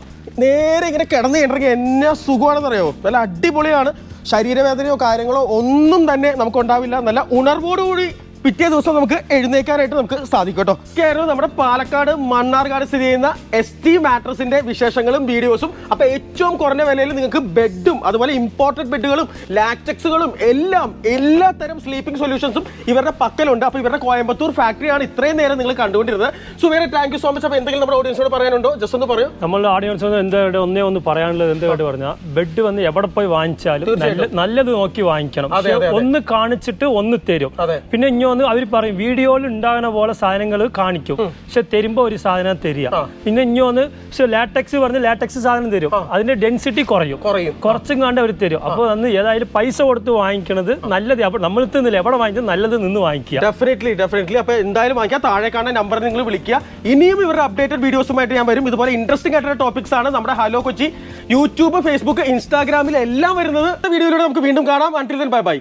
നേരെ ഇങ്ങനെ കിടന്ന് കഴിഞ്ഞിട്ടുണ്ടെങ്കിൽ എന്നാ സുഖമാണെന്നറിയോ നല്ല അടിപൊളിയാണ്. ശരീരവേദനയോ കാര്യങ്ങളോ ഒന്നും തന്നെ നമുക്ക് ഉണ്ടാവില്ല. നല്ല ഉണർവോടുകൂടി പിറ്റേ ദിവസം നമുക്ക് എഴുന്നേക്കാനായിട്ട് നമുക്ക് സാധിക്കും കേട്ടോ. കേരളം നമ്മുടെ പാലക്കാട് മണ്ണാർക്കാട് സ്ഥിതി ചെയ്യുന്ന എസ് ടി മാട്രസിന്റെ വിശേഷങ്ങളും വീഡിയോസും അപ്പൊ ഏറ്റവും കുറഞ്ഞ വിലയിൽ നിങ്ങൾക്ക് ബെഡും അതുപോലെ ഇമ്പോർട്ടഡ് ബെഡുകളും ലാറ്റക്സുകളും എല്ലാം എല്ലാ തരം സ്ലീപ്പിംഗ് സൊല്യൂഷൻസും ഇവരുടെ പക്കലുണ്ട്. അപ്പൊ ഇവരുടെ കോയമ്പത്തൂർ ഫാക്ടറിയാണ് ഇത്രയും നേരം നിങ്ങൾ കണ്ടുകൊണ്ടിരുന്നത്. സോ സുവേറെ താങ്ക് യു സോ മച്ച് അപ്പൊ എന്തെങ്കിലും നമ്മുടെ ഓഡിയൻസോട് പറയാനുണ്ടോ? ജസ്റ്റ് ഒന്ന് പറയൂ. നമ്മളുടെ ഓഡിയൻസ് എന്തായിട്ട് ഒന്നേ ഒന്ന് പറയാനുള്ളത്? എന്തായിട്ട് പറഞ്ഞാൽ ബെഡ് വന്ന് എവിടെ പോയി വാങ്ങിച്ചാലും നല്ല നല്ലത് നോക്കി വാങ്ങിക്കണം. ഒന്ന് കാണിച്ചിട്ട് ഒന്ന് തരും. പിന്നെ ഇനി ഒന്ന് അവർ പറയും വീഡിയോയിൽ ഉണ്ടാകുന്ന പോലെ സാധനങ്ങൾ കാണിക്കും. പക്ഷെ തരുമ്പോ ഒരു സാധനം തരിക. പിന്നെ ഇനി വന്ന് പക്ഷെ ലാറ്റക്സ് പറഞ്ഞ് ലാറ്റക്സ് സാധനം തരും. അതിന്റെ ഡെൻസിറ്റി കുറയും. കുറയും. കുറച്ചും കണ്ട് അവർ തരും. അപ്പോൾ അന്ന് ഏതായാലും പൈസ കൊടുത്ത് വാങ്ങിക്കണത് നല്ലത് അപ്പോൾ നമ്മൾ തിന്നില്ല എവിടെ വാങ്ങിച്ചത്? നല്ലത് നിന്ന് വാങ്ങിക്കുക. ഡെഫിനറ്റ്ലി ഡെഫിനറ്റ്ലി അപ്പൊ എന്തായാലും വാങ്ങിക്കുക താഴെ കാണുന്ന നമ്പർ നിങ്ങൾ വിളിക്കുക. ഇനിയും ഇവരുടെ അപ്ഡേറ്റഡ് വീഡിയോസുമായിട്ട് ഞാൻ വരും. ഇതുപോലെ ഇൻട്രസ്റ്റിംഗ് ആയിട്ടുള്ള ടോപ്പിക്സ് ആണ് നമ്മുടെ ഹലോ കൊച്ചി യൂട്യൂബ് ഫേസ്ബുക്ക് ഇൻസ്റ്റാഗ്രാമിൽ എല്ലാം വരുന്നത്. വീഡിയോയിലൂടെ നമുക്ക് വീണ്ടും കാണാം. Until bye bye